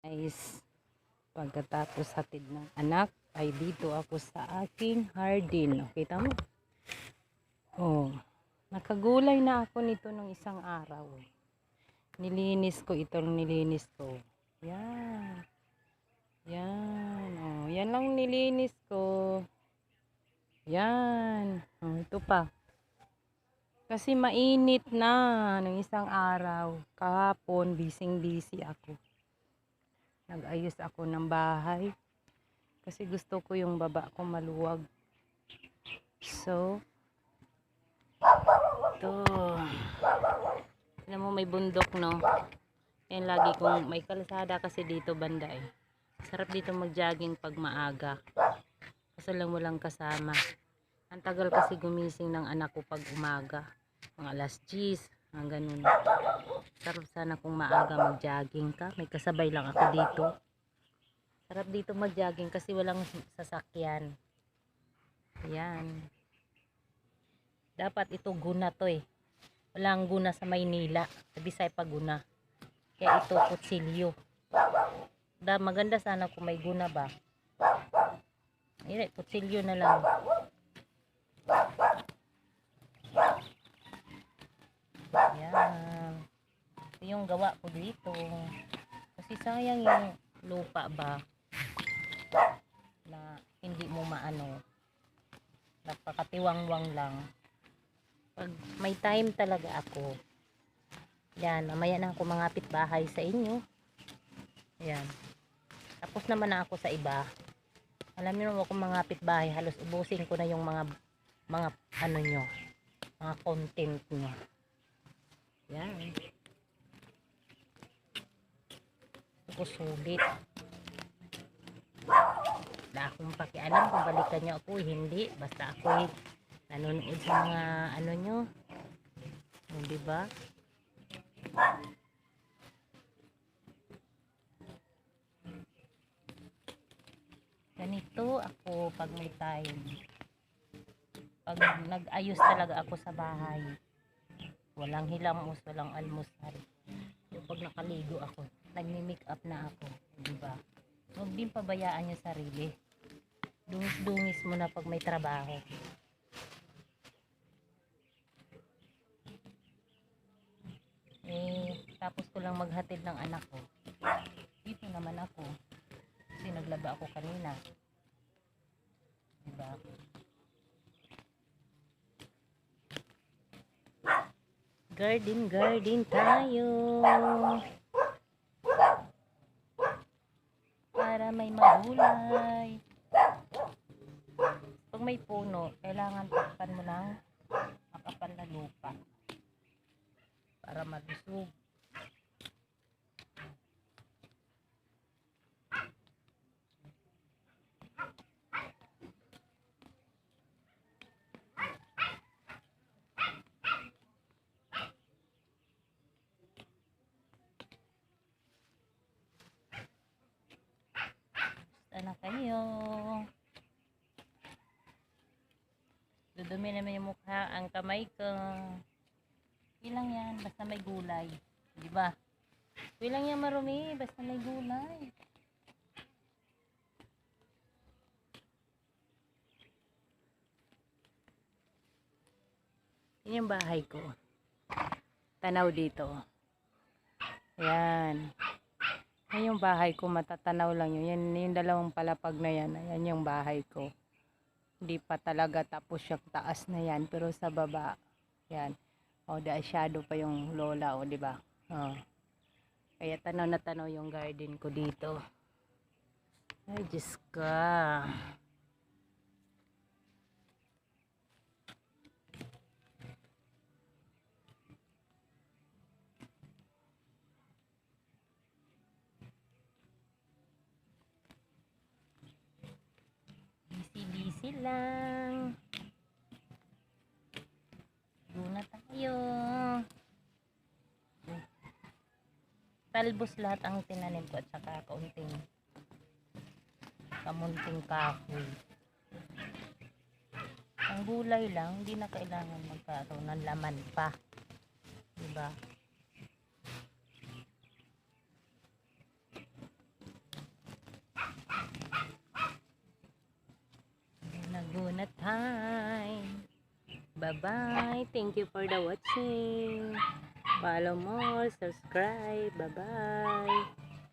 Guys, pagkatapos hatid ng anak, ay dito ako sa aking hardin. Kita mo? Oh, nakagulay na ako nito nung isang araw. Nilinis ko itong nilinis ko. Yan. Yan. Oh, yan lang nilinis ko. Yan. Oh, ito pa. Kasi mainit na ng isang araw. Kahapon, bising-busy ako. Nag-ayos ako ng bahay. Kasi gusto ko yung baba ko maluwag. So, ito. Alam mo, may bundok, no? Yan lagi kong, may kalsada kasi dito banda eh. Sarap dito mag-jogging pag maaga. Kasi lang walang kasama. Ang tagal kasi gumising ng anak ko pag umaga. Mga alas 10, ang ganun. Sarap sana kung maaga mag-jogging ka. May kasabay lang ako dito. Sarap dito mag-jogging kasi walang sasakyan. Yan. Dapat ito guna to eh. Walang guna sa Maynila. Sa Bisaya pa guna. Kaya ito kutsilyo. Da, maganda sana kung may guna ba. Hindi, kutsilyo na lang. Yan. Ito yung gawa ko dito. Kasi sayang yung lupa ba na hindi mo maano. Napakatiwangwang lang. Pag may time talaga ako yan mamaya na ako mangapit bahay sa inyo. Yan. Tapos naman na ako sa iba. Alam niyo naman ako mangapit bahay. Halos ubusin ko na yung mga mga ano nyo mga content nyo yan gusto ko sulit. Wala akong pakialam kung balikan niyo ako hindi. Basta ako nanonood sa mga ano nyo oh, di ba? Ganito ako pag may time. Pag nag-ayos talaga ako sa bahay. Walang hilamos walang almusal. Yung pag nakaligo ako nagmi-make up na ako di ba? Huwag din pabayaan yung sarili. Dungis-dungis mo na pag may trabaho. Eh tapos ko lang maghatid ng anak ko. Dito naman ako. Kasi naglaba ako kanina. Diba garden garden tayo para may magulay pag may puno kailangan takpan mo ng makapal na lupa para malusog Basta na kayo. Dudumi naman yung mukha, ang kamay ko. Ilang yan, basta may gulay. Di ba? Ilang yan marumi, basta may gulay. Yan yung bahay ko. Tanaw dito. Ayan. Yan yung bahay ko, matatanaw lang yun. Yan yung dalawang palapag na yan. Ayan yung bahay ko. Hindi pa talaga tapos yung taas na yan. Pero sa baba, yan. O, dahil shadow pa yung lola, o, di ba? O. Kaya tanaw na tanaw yung garden ko dito. Ay, Diyos ka. Busy-busy lang. Guna tayo. Talbos lahat ang tinanim ko at saka kaunting kamunting kahoy. Ang gulay lang, hindi na kailangan magkaroon ng laman pa. Diba? Bye-bye. Thank you for the watching. Follow more, subscribe. Bye-bye.